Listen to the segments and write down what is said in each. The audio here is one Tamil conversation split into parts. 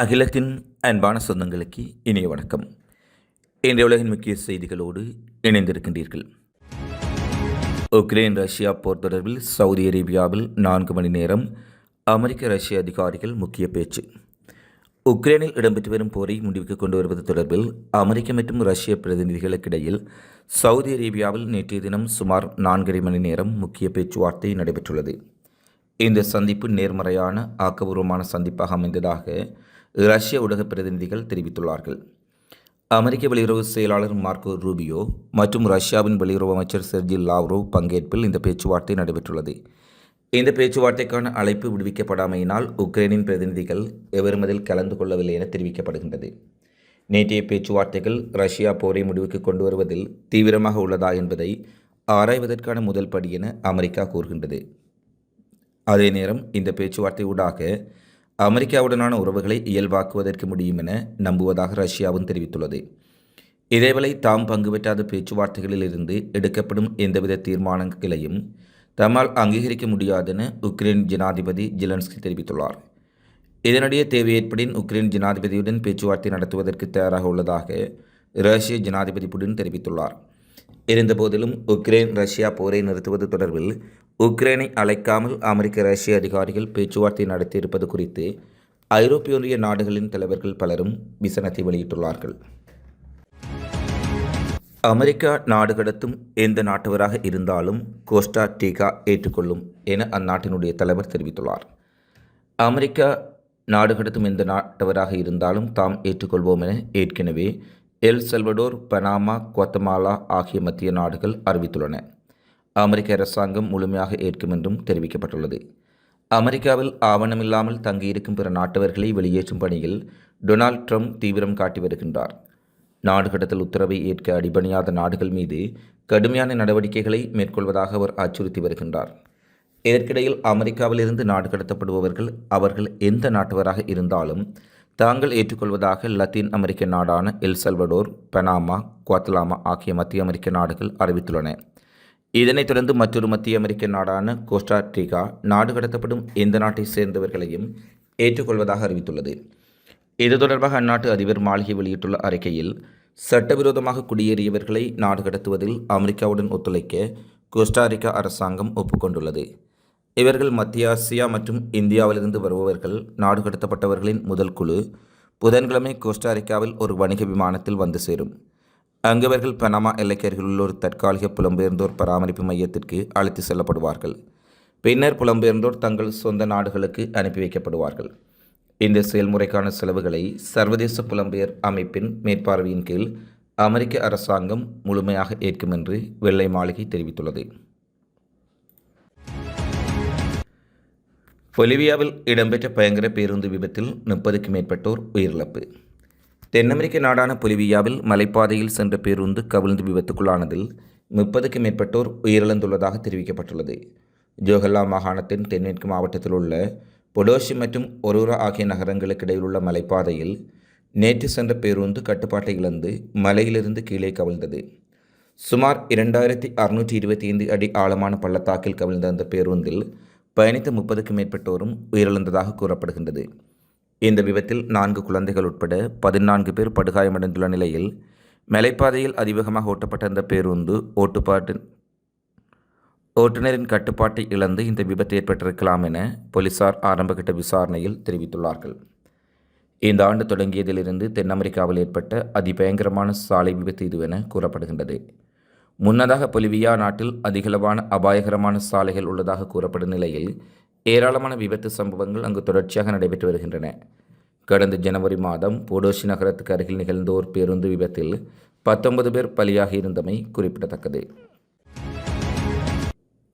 அகிலத்தின் அன்பான சொந்தங்களுக்கு இனிய வணக்கம். இன்றைய உலகின் முக்கிய செய்திகளோடு இணைந்திருக்கின்றீர்கள். உக்ரைன் ரஷ்யா போர் தொடர்பில் சவுதி அரேபியாவில் நான்கு மணி நேரம் அமெரிக்க ரஷ்ய அதிகாரிகள் முக்கிய பேச்சு. உக்ரைனில் இடம்பெற்று வரும் போரை முடிவுக்கு கொண்டு வருவது தொடர்பில் அமெரிக்க மற்றும் ரஷ்ய பிரதிநிதிகளுக்கிடையில் சவுதி அரேபியாவில் நேற்றைய தினம் சுமார் நான்கரை மணி நேரம் முக்கிய பேச்சுவார்த்தை நடைபெற்றுள்ளது. இந்த சந்திப்பு நேர்மறையான ஆக்கபூர்வமான சந்திப்பாக அமைந்ததாக ரஷ்ய ஊடக பிரதிநிதிகள் தெரிவித்துள்ளார்கள். அமெரிக்க வெளியுறவு செயலாளர் மார்க்கோ ரூபியோ மற்றும் ரஷ்யாவின் வெளியுறவு அமைச்சர் செர்ஜி லாவ்ரோவ் பங்கேற்பில் இந்த பேச்சுவார்த்தை நடைபெற்றுள்ளது. இந்த பேச்சுவார்த்தைக்கான அழைப்பு விடுவிக்கப்படாமையினால் உக்ரைனின் பிரதிநிதிகள் எவரும் அதில் கலந்து கொள்ளவில்லை என தெரிவிக்கப்படுகின்றது. நேற்றைய பேச்சுவார்த்தைகள் ரஷ்யா போரை முடிவுக்கு கொண்டு வருவதில் தீவிரமாக உள்ளதா என்பதை ஆராய்வதற்கான முதல் படி என அமெரிக்கா கூறுகின்றது. அதே நேரம் இந்த பேச்சுவார்த்தை ஊடாக அமெரிக்காவுடனான உறவுகளை இயல்பாக்குவதற்கு முடியும் என நம்புவதாக ரஷ்யாவும் தெரிவித்துள்ளது. இதேவேளை தாம் பங்கு பெற்றாத பேச்சுவார்த்தைகளில் இருந்து எடுக்கப்படும் எந்தவித தீர்மானங்களையும் தம்மால் அங்கீகரிக்க முடியாதென உக்ரைன் ஜனாதிபதி ஜிலன்ஸ்கி தெரிவித்துள்ளார். இதனிடையே தேவை ஏற்படின் உக்ரைன் ஜனாதிபதியுடன் பேச்சுவார்த்தை நடத்துவதற்கு தயாராக உள்ளதாக ரஷ்ய ஜனாதிபதி புடின் தெரிவித்துள்ளார். இருந்தபோதிலும் உக்ரைன் ரஷ்யா போரை நிறுத்துவது தொடர்பில் உக்ரைனை அழைக்காமல் அமெரிக்க ரஷ்ய அதிகாரிகள் பேச்சுவார்த்தை நடத்தியிருப்பது குறித்து ஐரோப்பிய ஒன்றிய நாடுகளின் தலைவர்கள் பலரும் விசனத்தை வெளியிட்டுள்ளார்கள். அமெரிக்கா நாடு கடத்தும் எந்த நாட்டவராக இருந்தாலும் கோஸ்டா டீகா ஏற்றுக்கொள்ளும் என அந்நாட்டினுடைய தலைவர் தெரிவித்துள்ளார். அமெரிக்கா நாடு கடத்தும் எந்த நாட்டவராக இருந்தாலும் தாம் ஏற்றுக்கொள்வோம் என ஏற்கனவே எல் செல்வடோர் பனாமா குவத்தமாலா ஆகிய மத்திய நாடுகள் அறிவித்துள்ளன. அமெரிக்க அரசாங்கம் முழுமையாக ஏற்கும் என்றும் தெரிவிக்கப்பட்டுள்ளது. அமெரிக்காவில் ஆவணமில்லாமல் தங்கியிருக்கும் பிற நாட்டவர்களை வெளியேற்றும் பணியில் டொனால்ட் ட்ரம்ப் தீவிரம் காட்டி வருகின்றார். நாடு கடத்தல் உத்தரவை ஏற்க அடிபணியாத நாடுகள் மீது கடுமையான நடவடிக்கைகளை மேற்கொள்வதாக அவர் அச்சுறுத்தி வருகின்றார். இதற்கிடையில் அமெரிக்காவிலிருந்து நாடு கடத்தப்படுபவர்கள் அவர்கள் எந்த நாட்டவராக இருந்தாலும் தாங்கள் ஏற்றுக்கொள்வதாக லத்தீன் அமெரிக்க நாடான எல் சல்வடோர் பனாமா குவாத்தலாமா ஆகிய மத்திய அமெரிக்க நாடுகள் அறிவித்துள்ளன. இதனைத் தொடர்ந்து மற்றொரு மத்திய அமெரிக்க நாடான கோஸ்டாட்ரிகா நாடு கடத்தப்படும் எந்த நாட்டை சேர்ந்தவர்களையும் ஏற்றுக்கொள்வதாக அறிவித்துள்ளது. இது தொடர்பாக அந்நாட்டு அதிபர் மாளிகை வெளியிட்டுள்ள அறிக்கையில் சட்டவிரோதமாக குடியேறியவர்களை நாடு கடத்துவதில் அமெரிக்காவுடன் ஒத்துழைக்க கோஸ்டாரிக்கா அரசாங்கம் ஒப்புக்கொண்டுள்ளது. இவர்கள் மத்திய ஆசியா மற்றும் இந்தியாவிலிருந்து வருபவர்கள் நாடு கடத்தப்பட்டவர்களின் முதல் குழு புதன்கிழமை கோஸ்டாரிக்காவில் ஒரு வணிக விமானத்தில் வந்து சேரும். அங்கவர்கள் பனாமா எல்லைக்கருகில் உள்ள ஒரு தற்காலிக புலம்பெயர்ந்தோர் பராமரிப்பு மையத்திற்கு அழைத்து செல்லப்படுவார்கள். பின்னர் புலம்பெயர்ந்தோர் தங்கள் சொந்த நாடுகளுக்கு அனுப்பி வைக்கப்படுவார்கள். இந்த செயல்முறைக்கான செலவுகளை சர்வதேச புலம்பெயர் அமைப்பின் மேற்பார்வையின் கீழ் அமெரிக்க அரசாங்கம் முழுமையாக ஏற்கும் என்று வெள்ளை மாளிகை தெரிவித்துள்ளது. பொலிவியாவில் இடம்பெற்ற பயங்கர பேருந்து விபத்தில் முப்பதுக்கும் மேற்பட்டோர் உயிரிழப்பு. தென் அமெரிக்க நாடான பொலிவியாவில் மலைப்பாதையில் சென்ற பேருந்து கவிழ்ந்து விபத்துக்குள்ளானதில் முப்பதுக்கும் மேற்பட்டோர் உயிரிழந்துள்ளதாக தெரிவிக்கப்பட்டுள்ளது. ஜோஹல்லா மாகாணத்தின் தென்மேற்கு மாவட்டத்தில் உள்ள பொடோஷி மற்றும் ஒரூரா ஆகிய நகரங்களுக்கு இடையிலுள்ள மலைப்பாதையில் நேற்று சென்ற பேருந்து கட்டுப்பாட்டை இழந்து மலையிலிருந்து கீழே கவிழ்ந்தது. சுமார் இரண்டாயிரத்தி அறுநூற்றி இருபத்தி ஐந்து அடி ஆழமான பள்ளத்தாக்கில் கவிழ்ந்த அந்த பேருந்தில் பயணித்த முப்பதுக்கும் மேற்பட்டோரும் உயிரிழந்ததாக கூறப்படுகின்றது. இந்த விபத்தில் நான்கு குழந்தைகள் உட்பட பதினான்கு பேர் படுகாயமடைந்துள்ள நிலையில் மலைப்பாதையில் அதிவேகமாக ஓட்டப்பட்ட அந்த பேருந்து ஓட்டுப்பாட்டு ஓட்டுநரின் கட்டுப்பாட்டை இழந்து இந்த விபத்து ஏற்பட்டிருக்கலாம் என போலீசார் ஆரம்பகட்ட விசாரணையில் தெரிவித்துள்ளார்கள். இந்த ஆண்டு தொடங்கியதிலிருந்து தென் அமெரிக்காவில் ஏற்பட்ட அதிபயங்கரமான சாலை விபத்து இதுவென கூறப்படுகின்றது. முன்னதாக பொலிவியா நாட்டில் அதிகளவான அபாயகரமான சாலைகள் உள்ளதாக கூறப்படும் நிலையில் ஏராளமான விபத்து சம்பவங்கள் அங்கு தொடர்ச்சியாக நடைபெற்று வருகின்றன. கடந்த ஜனவரி மாதம் போடோஷி நகரத்துக்கு அருகில் நிகழ்ந்த ஒரு பேருந்து விபத்தில் பத்தொன்பது பேர் பலியாகி இருந்தமை குறிப்பிடத்தக்கது.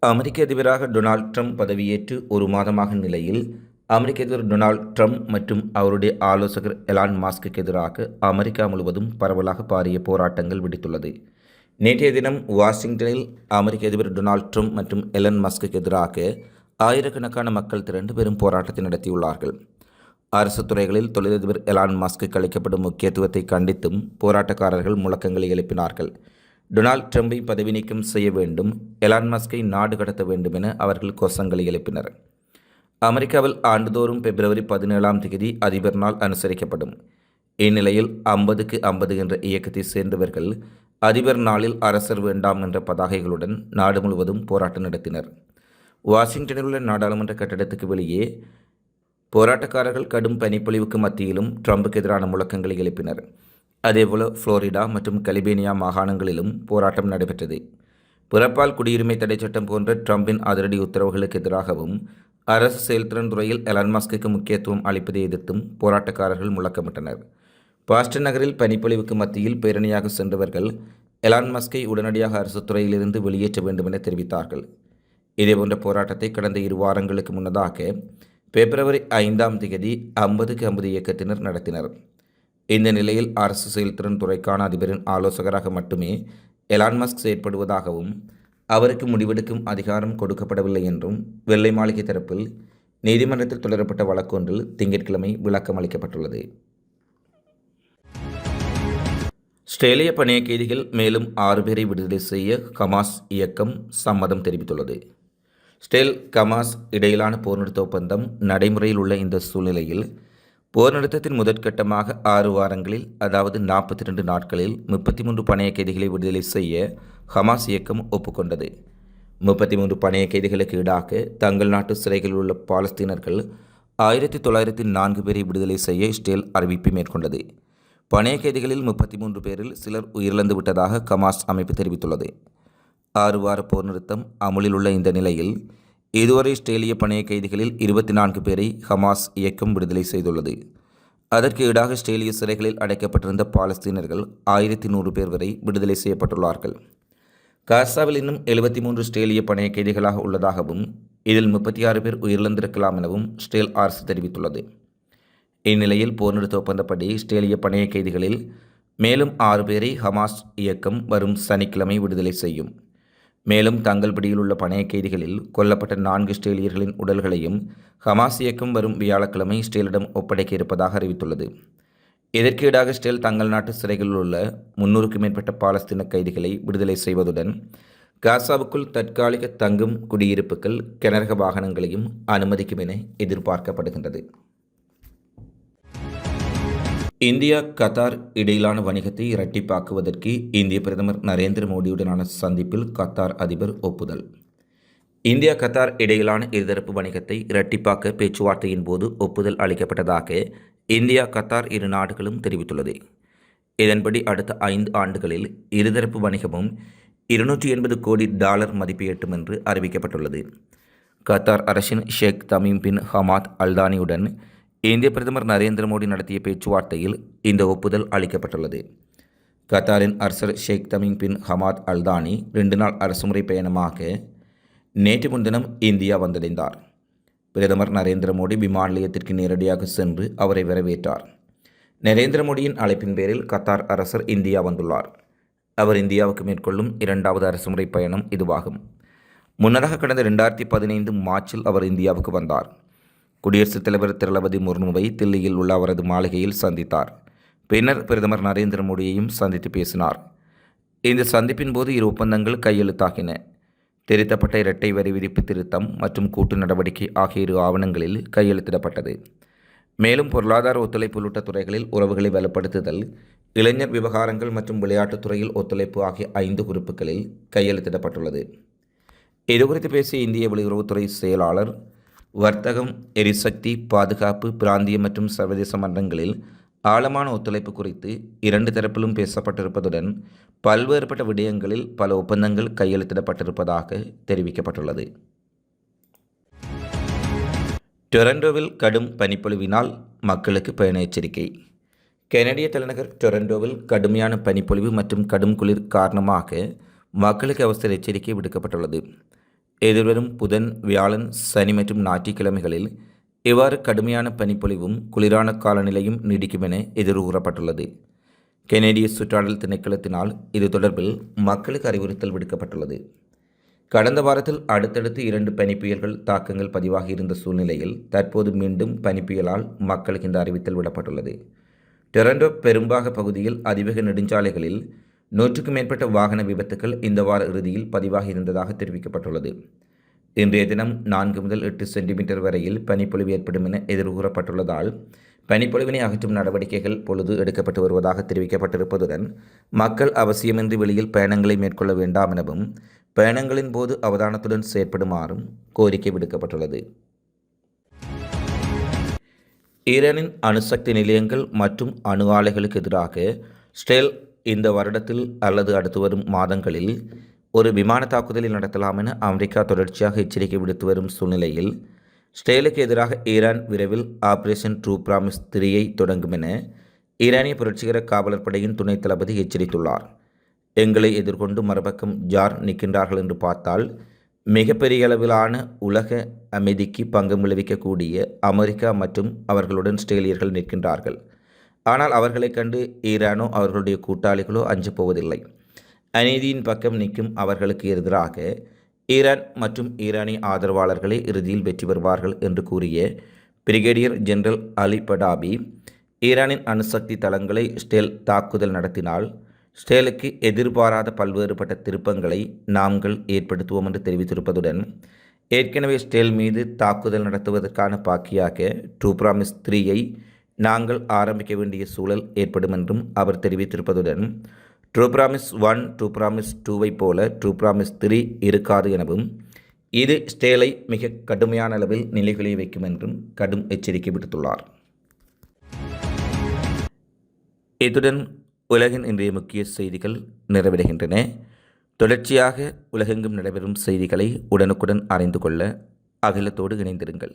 அமெரிக்க அதிபராக டொனால்ட் ட்ரம்ப் பதவியேற்று ஒரு மாதமாக நிலையில் அமெரிக்க அதிபர் டொனால்ட் ட்ரம்ப் மற்றும் அவருடைய ஆலோசகர் எலான் மாஸ்க்கு எதிராக அமெரிக்கா முழுவதும் பரவலாக பாரிய போராட்டங்கள் விடுத்துள்ளது. நேற்றைய தினம் வாஷிங்டனில் அமெரிக்க அதிபர் டொனால்ட் ட்ரம்ப் மற்றும் எலன் மஸ்க்கு எதிராக ஆயிரக்கணக்கான மக்கள் திரண்டு பெரும் போராட்டத்தை நடத்தியுள்ளார்கள். அரசு துறைகளில் தொழிலதிபர் எலான் மாஸ்க்கு அளிக்கப்படும் முக்கியத்துவத்தை கண்டித்தும் போராட்டக்காரர்கள் முழக்கங்களை எழுப்பினார்கள். டொனால்ட் ட்ரம்பை பதவி நீக்கம் செய்ய வேண்டும் எலான் மாஸ்கை நாடு கடத்த வேண்டும் என அவர்கள் கோஷங்களை எழுப்பினர். அமெரிக்காவில் ஆண்டுதோறும் பிப்ரவரி பதினேழாம் தேதி அதிபர் நாள் அனுசரிக்கப்படும். இந்நிலையில் ஐம்பதுக்கு ஐம்பது என்ற இயக்கத்தை சேர்ந்தவர்கள் அதிபர் நாளில் அரசர் வேண்டாம் என்ற பதாகைகளுடன் நாடு முழுவதும் போராட்டம் நடத்தினர். வாஷிங்டனில் உள்ள நாடாளுமன்ற கட்டடத்துக்கு வெளியே போராட்டக்காரர்கள் கடும் பனிப்பொழிவுக்கு மத்தியிலும் ட்ரம்புக்கு எதிரான முழக்கங்களை எழுப்பினர். அதேபோல புளோரிடா மற்றும் கலிபேனியா மாகாணங்களிலும் போராட்டம் நடைபெற்றது. பிறப்பால் குடியுரிமை தடை சட்டம் போன்ற ட்ரம்பின் அதிரடி உத்தரவுகளுக்கு எதிராகவும் அரசு செயல்திறன் துறையில் எலான் முக்கியத்துவம் அளிப்பதை எதிர்த்தும் போராட்டக்காரர்கள் முழக்கமிட்டனர். பாஸ்டன் நகரில் பனிப்பொழிவுக்கு மத்தியில் பேரணியாக சென்றவர்கள் எலான்மஸ்கை உடனடியாக அரசு துறையிலிருந்து வெளியேற்ற வேண்டும் என தெரிவித்தார்கள். இதேபோன்ற போராட்டத்தை கடந்த இரு வாரங்களுக்கு முன்னதாக பிப்ரவரி ஐந்தாம் தேதி ஐம்பதுக்கு ஐம்பது இயக்கத்தினர் நடத்தினர். இந்த நிலையில் அரசு செயல்திறன் துறைக்கான அதிபரின் ஆலோசகராக மட்டுமே எலான் மஸ்க் செயற்படுவதாகவும் அவருக்கு முடிவெடுக்கும் அதிகாரம் கொடுக்கப்படவில்லை என்றும் வெள்ளை மாளிகை தரப்பில் நீதிமன்றத்தில் தொடரப்பட்ட வழக்கொன்றில் திங்கட்கிழமை விளக்கம் அளிக்கப்பட்டுள்ளது. ஆஸ்திரேலிய பணிய கைதிகள் மேலும் ஆறு பேரை விடுதலை செய்ய ஹமாஸ் இயக்கம் சம்மதம் தெரிவித்துள்ளது. ஸ்டெல் கமாஸ் இடையிலான போர் நிறுத்த ஒப்பந்தம் நடைமுறையில் உள்ள இந்த சூழ்நிலையில் போர் நிறுத்தத்தின் முதற்கட்டமாக ஆறு வாரங்களில் அதாவது நாற்பத்தி ரெண்டு நாட்களில் முப்பத்தி மூன்று பணைய கைதிகளை விடுதலை செய்ய ஹமாஸ் இயக்கம் ஒப்புக்கொண்டது. முப்பத்தி மூன்று பணைய கைதிகளுக்கு ஈடாக தங்கள் நாட்டு சிறைகளில் உள்ள பாலஸ்தீனர்கள் ஆயிரத்தி தொள்ளாயிரத்தி நான்கு பேரை விடுதலை செய்ய இஸ்ரேல் அறிவிப்பு மேற்கொண்டது. பணைய கைதிகளில் முப்பத்தி மூன்று பேரில் சிலர் உயிரிழந்து விட்டதாக கமாஸ் அமைப்பு தெரிவித்துள்ளது. ஆறு வார போர் நிறுத்தம் அமுலில் உள்ள இந்த நிலையில் இதுவரை இஸ்ரேலிய பணைய கைதிகளில் இருபத்தி நான்கு பேரை ஹமாஸ் இயக்கம் விடுதலை செய்துள்ளது. அதற்கு ஈடாக இஸ்ரேலிய சிறைகளில் அடைக்கப்பட்டிருந்த பாலஸ்தீனர்கள் ஆயிரத்தி நூறு பேர் வரை விடுதலை செய்யப்பட்டுள்ளார்கள். காசாவில் இன்னும் எழுபத்தி மூன்று இஸ்ரேலிய பணைய கைதிகளாக உள்ளதாகவும் இதில் முப்பத்தி ஆறு பேர் உயிரிழந்திருக்கலாம் எனவும் ஸ்டேல் அரசு தெரிவித்துள்ளது. இந்நிலையில் போர் நிறுத்த ஒப்பந்தப்படி இஸ்ரேலிய பணைய கைதிகளில் மேலும் ஆறு பேரை ஹமாஸ் இயக்கம் வரும் சனிக்கிழமை விடுதலை செய்யும். மேலும் தங்கள் பிடியில் உள்ள பணைய கைதிகளில் கொல்லப்பட்ட நான்கு இஸ்ரேலியர்களின் உடல்களையும் ஹமாஸ் இயக்கம் வரும் வியாழக்கிழமை இஸ்ரேலிடம் ஒப்படைக்க இருப்பதாக அறிவித்துள்ளது. இதற்கு ஈடாக இஸ்ரேல் தங்கள் நாட்டு சிறைகளில் உள்ள முன்னூறுக்கும் மேற்பட்ட பாலஸ்தீன கைதிகளை விடுதலை செய்வதுடன் காசாவுக்குள் தற்காலிக தங்கும் குடியிருப்புகள் கிணறக வாகனங்களையும் அனுமதிக்கும் என எதிர்பார்க்கப்படுகின்றது. இந்தியா கத்தார் இடையிலான வணிகத்தை இரட்டிப்பாக்குவதற்கு இந்திய பிரதமர் நரேந்திர மோடியுடனான சந்திப்பில் கத்தார் அதிபர் ஒப்புதல். இந்தியா கத்தார் இடையிலான இருதரப்பு வணிகத்தை இரட்டிப்பாக்க பேச்சுவார்த்தையின் போது ஒப்புதல் அளிக்கப்பட்டதாக இந்தியா கத்தார் இரு நாடுகளும் தெரிவித்துள்ளது. இதன்படி அடுத்த ஐந்து ஆண்டுகளில் இருதரப்பு வணிகமும் இருநூற்றி எண்பது கோடி டாலர் மதிப்பு எட்டும் என்று அறிவிக்கப்பட்டுள்ளது. கத்தார் அரசின் ஷேக் தமீம் பின் ஹமாத் அல்தானியுடன் இந்திய பிரதமர் நரேந்திர மோடி நடத்திய பேச்சுவார்த்தையில் இந்த ஒப்புதல் அளிக்கப்பட்டுள்ளது. கத்தாரின் அரசர் ஷேக் தமிங் பின் ஹமாத் அல்தானி ரெண்டு நாள் அரசுமுறை பயணமாக நேற்று முன்தினம் இந்தியா வந்தடைந்தார். பிரதமர் நரேந்திர மோடி விமான நிலையத்திற்கு நேரடியாக சென்று அவரை வரவேற்றார். நரேந்திர மோடியின் அழைப்பின் பேரில் கத்தார் அரசர் இந்தியா வந்துள்ளார். அவர் இந்தியாவுக்கு மேற்கொள்ளும் இரண்டாவது அரசுமுறை பயணம் இதுவாகும். முன்னதாக கடந்த ரெண்டாயிரத்தி பதினைந்து மார்ச்சில் அவர் இந்தியாவுக்கு வந்தார். குடியரசுத் தலைவர் திரளபதி முர்முவை தில்லியில் உள்ள அவரது மாளிகையில் சந்தித்தார். பின்னர் பிரதமர் நரேந்திர மோடியையும் சந்தித்து பேசினார். இந்த சந்திப்பின் போது இரு ஒப்பந்தங்கள் கையெழுத்தாகின. திருத்தப்பட்ட இரட்டை வரி விதிப்பு திருத்தம் மற்றும் கூட்டு நடவடிக்கை ஆகிய இரு ஆவணங்களில் கையெழுத்திடப்பட்டது. மேலும் பொருளாதார ஒத்துழைப்பு உள்ளிட்ட துறைகளில் உறவுகளை வலுப்படுத்துதல் இளைஞர் விவகாரங்கள் மற்றும் விளையாட்டுத் துறையில் ஒத்துழைப்பு ஆகிய ஐந்து குறிப்புகளில் கையெழுத்திடப்பட்டுள்ளது. இதுகுறித்து பேசிய இந்திய வெளியுறவுத்துறை செயலாளர் வர்த்தகம் எரிசக்தி பாதுகாப்பு பிராந்திய மற்றும் சர்வதேச மன்றங்களில் ஆழமான ஒத்துழைப்பு குறித்து இரண்டு தரப்பிலும் பேசப்பட்டிருப்பதுடன் பல்வேறுபட்ட விடயங்களில் பல ஒப்பந்தங்கள் கையெழுத்திடப்பட்டிருப்பதாக தெரிவிக்கப்பட்டுள்ளது. டொரண்டோவில் கடும் பனிப்பொழிவினால் மக்களுக்கு பயண எச்சரிக்கை. கெனடிய தலைநகர் டொரண்டோவில் கடுமையான பனிப்பொழிவு மற்றும் கடும் குளிர் காரணமாக மக்களுக்கு அவசர எச்சரிக்கை விடுக்கப்பட்டுள்ளது. எதிர்வரும் புதன் வியாழன் சனி மற்றும் ஞாயிற்றுக்கிழமைகளில் இவ்வாறு கடுமையான பனிப்பொழிவும் குளிரான காலநிலையும் நீடிக்கும் என எதிர்கூறப்பட்டுள்ளது. கெனடிய சுற்றாடல் திணைக்களத்தினால் இது தொடர்பில் மக்களுக்கு அறிவுறுத்தல் விடுக்கப்பட்டுள்ளது. கடந்த வாரத்தில் அடுத்தடுத்து இரண்டு பனிப்புயல்கள் தாக்கங்கள் பதிவாகி இருந்த சூழ்நிலையில் தற்போது மீண்டும் பனிப்புயலால் மக்களுக்கு இந்த அறிவித்தல் விடப்பட்டுள்ளது. டொரண்டோ பெரும்பாக பகுதியில் அதிவேக நெடுஞ்சாலைகளில் நூற்றுக்கும் மேற்பட்ட வாகன விபத்துக்கள் இந்த வார இறுதியில் பதிவாகி இருந்ததாக தெரிவிக்கப்பட்டுள்ளது. இன்றைய தினம் நான்கு முதல் எட்டு சென்டிமீட்டர் வரையில் பனிப்பொழிவு ஏற்படும் என எதிர்கூறப்பட்டுள்ளதால் பனிப்பொழிவினை அகற்றும் நடவடிக்கைகள் பொழுது எடுக்கப்பட்டு வருவதாக தெரிவிக்கப்பட்டிருப்பதுடன் மக்கள் அவசியமின்றி வெளியில் பயணங்களை மேற்கொள்ள வேண்டாம் எனவும் பயணங்களின் போது அவதானத்துடன் செயற்படுமாறும் கோரிக்கை விடுக்கப்பட்டுள்ளது. ஈரானின் அணுசக்தி நிலையங்கள் மற்றும் அணு ஆலைகளுக்கு எதிராக ஸ்டெல் இந்த வருடத்தில் அல்லது அடுத்து வரும் மாதங்களில் ஒரு விமான தாக்குதலை நடத்தலாம் என அமெரிக்கா தொடர்ச்சியாக எச்சரிக்கை விடுத்து வரும் சூழ்நிலையில் ஸ்டேலுக்கு எதிராக ஈரான் விரைவில் ஆபரேஷன் ட்ரூ பிராமிஸ் திரியை தொடங்கும் என ஈரானிய புரட்சிகர காவலர் படையின் துணைத் தளபதி எச்சரித்துள்ளார். எங்களை எதிர்கொண்டு மறுபக்கம் ஜார் நிற்கின்றார்கள் என்று பார்த்தால் மிகப்பெரிய அளவிலான உலக அமைதிக்கு பங்கம் விளைவிக்கக்கூடிய அமெரிக்கா மற்றும் அவர்களுடன் ஸ்ட்ரேலியர்கள் நிற்கின்றார்கள். ஆனால் அவர்களைக் கண்டு ஈரானோ அவர்களுடைய கூட்டாளிகளோ அஞ்சு போவதில்லை. அநீதியின் பக்கம் நிற்கும் அவர்களுக்கு எதிராக ஈரான் மற்றும் ஈரானிய ஆதரவாளர்களே இறுதியில் வெற்றி பெறுவார்கள் என்று கூறிய பிரிகேடியர் ஜெனரல் அலி படாபி ஈரானின் அணுசக்தி தளங்களை ஸ்டேல் தாக்குதல் நடத்தினால் ஸ்டேலுக்கு எதிர்பாராத பல்வேறுபட்ட திருப்பங்களை நாங்கள் ஏற்படுத்துவோம் என்று தெரிவித்திருப்பதுடன் ஏற்கனவே ஸ்டேல் மீது தாக்குதல் நடத்துவதற்கான பாக்கியாக டூ பிராமிஸ் த்ரீயை நாங்கள் ஆரம்பிக்க வேண்டிய சூழல் ஏற்படும் என்றும் அவர் தெரிவித்திருப்பதுடன் True Promise One True Promise டூவை போல ட்ரூ ப்ராமிஸ் த்ரீ இருக்காது எனவும் இது ஸ்டேலை மிக கடுமையான அளவில் நிலைகுலைய வைக்கும் என்றும் கடும் எச்சரிக்கை விடுத்துள்ளார். இத்துடன் உலகின் இன்றைய முக்கிய செய்திகள் நிறைவடைகின்றன. தொடர்ச்சியாக உலகெங்கும் நடைபெறும் செய்திகளை உடனுக்குடன் அறிந்து கொள்ள அகிலத்தோடு இணைந்திருங்கள்.